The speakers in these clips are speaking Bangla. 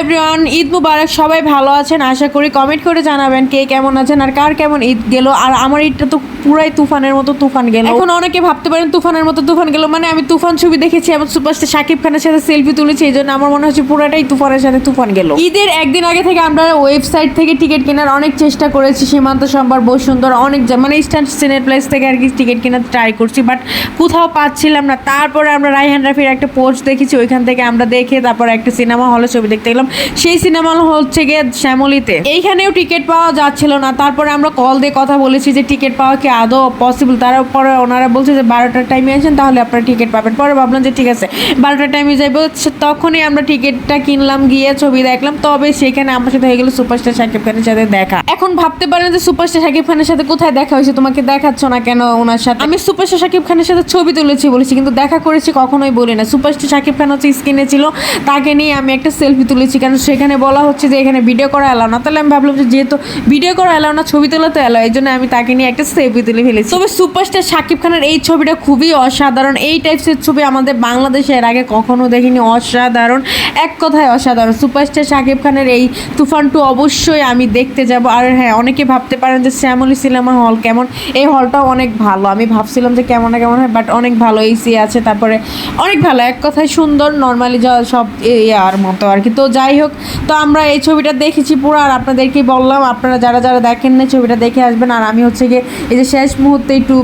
এভরিওয়ান ঈদ মুবারক সবাই ভালো আছেন? আশা করি কমেন্ট করে জানাবেন কে কেমন আছেন আর কার কেমন ঈদ গেল। আর আমার ঈদটা তো পুরাই তুফানের মতো তুফান গেল। এখন অনেকে ভাবতে পারেন তুফানের মতো তুফান গেল। মানে আমি তুফান ছবি দেখেছি এবং সুপারস্টার শাকিব খানের সাথে সেলফি তুলেছি এই জন্য আমার মনে হচ্ছে পুরাটাই তুফানের সাথে তুফান গেল। ঈদের একদিন আগে থেকে আমরা ওয়েবসাইট থেকে টিকিট কেনার অনেক চেষ্টা করেছি। সীমান্ত সম্বার বসুন্ধরা অনেক মানে ইস্টার্ন সিনেট প্লেস থেকে আর কি টিকিট কেনার ট্রাই করছি বাট কোথাও পাচ্ছিলাম না। তারপরে আমরা রাইহান রাফির একটা পোস্ট দেখেছি ওইখান থেকে আমরা দেখে তারপর একটা সিনেমা হলে ছবি দেখতে গেলাম। সেই সিনেমা হল হচ্ছে গিয়ে শ্যামলিতে। এইখানেও টিকিট পাওয়া যাচ্ছিল না। তারপরে আমরা কল দিয়ে কথা বলেছি যে টিকিট পাওয়া কি আদৌ পসিবল তারপরে ওনারা বলছে যে বারোটার টাইমে আসেন, তাহলে আপনারা টিকিট পাবেন। পরে ভাবলাম যে ঠিক আছে, বারোটার টাইমে যাইবো তখনই আমরা টিকিটটা কিনলাম, গিয়ে ছবি দেখলাম। তবে সেখানে আমার সাথে হয়ে গেল সুপারস্টার শাকিব খানের সাথে দেখা। এখন ভাবতে পারেন যে সুপারস্টার শাকিব খানের সাথে কোথায় দেখা হয়েছে? তোমাকে দেখাচ্ছ না কেন ওনার সাথে? আমি সুপারস্টার শাকিব খানের সাথে ছবি তুলেছি বলেছি, কিন্তু দেখা করেছি কখনোই বলি না সুপারস্টার শাকিব খান হচ্ছে স্ক্রিনে ছিল। তাকে নিয়ে আমি একটা সেলফি তুলেছি কারণ সেখানে বলা হচ্ছে যে এখানে ভিডিও করা এলাও না। তাহলে আমি ভাবলাম যে যেহেতু ভিডিও করা এলাও না, ছবি তোলা তো এলাও এই জন্য আমি তাকে নিয়ে একটা সেলফি তুলে ফেলেছি। তবে সুপারস্টার শাকিব খানের এই ছবিটা খুবই অসাধারণ। এই টাইপসের ছবি আমাদের বাংলাদেশে এর আগে কখনো দেখিনি, অসাধারণ। এক কথায় অসাধারণ। সুপারস্টার শাকিব খানের এই তুফান টু অবশ্যই আমি দেখতে যাব। আর হ্যাঁ অনেকে ভাবতে পারেন যে শ্যামলী সিনেমা হল কেমন? এই হলটাও অনেক ভালো। আমি ভাবছিলাম যে কেমন না কেমন হয় বাট অনেক ভালো এসি আছে, তারপরে অনেক ভালো। এক কথায় সুন্দর নর্মালি যা সব ইয়ার মতো আর কি। তো যাই হোক, তো আমরা এই ছবিটা দেখেছি পুরো, আর আপনাদেরকেই বললাম, আপনারা যারা যারা দেখেন না ছবিটা দেখে আসবেন, আর আমি হচ্ছে গিয়ে এই যে শেষ মুহূর্তে একটু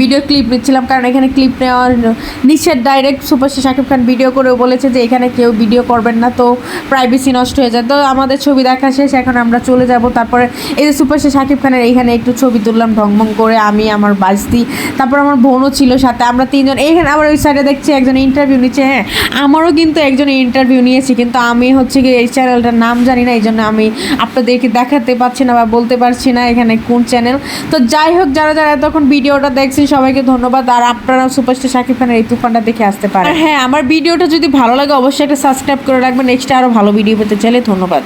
ভিডিও ক্লিপ নিচ্ছিলাম, কারণ এখানে ক্লিপ নেওয়ার নিচের direct superstar Shakib Khan video করেও বলেছে যে এখানে কেউ ভিডিও করবেন না, তো প্রাইভেসি নষ্ট হয়ে যায়। তো আমাদের ছবি দেখা শেষ, এখন আমরা চলে যাব। তারপরে এই যে সুপারস্টার শাকিব খানের এইখানে একটু ছবি তুললাম, ঢংমং করে আমি, আমার বাস্তি, তারপর আমার বোনও ছিল সাথে, আমরা তিনজন, এইখানে আবার ওই সাইডে দেখছি একজন ইন্টারভিউ নিচ্ছে হ্যাঁ আমারও কিন্তু একজন ইন্টারভিউ নিয়েছি, কিন্তু আমি হচ্ছে কি এই চ্যানেলটার নাম জানি না এই জন্য আমি আপনাদেরকে দেখাতে পারছি না বা বলতে পারছি না এখানে কোন চ্যানেল তো যাই হোক, যারা যারা এতক্ষণ ভিডিওটা দেখছেন, সবাইকে ধন্যবাদ। আর আপনারা সুপারস্টার শাকিব খানের এই তুফানটা দেখে আসতে পারেন। হ্যাঁ আমার ভিডিওটা যদি ভালো লাগে, অবশ্যই একটা সাবস্ক্রাইব করে রাখবেন। নেক্সট আরও ভালো ভিডিও পেতে চাইলে ধন্যবাদ।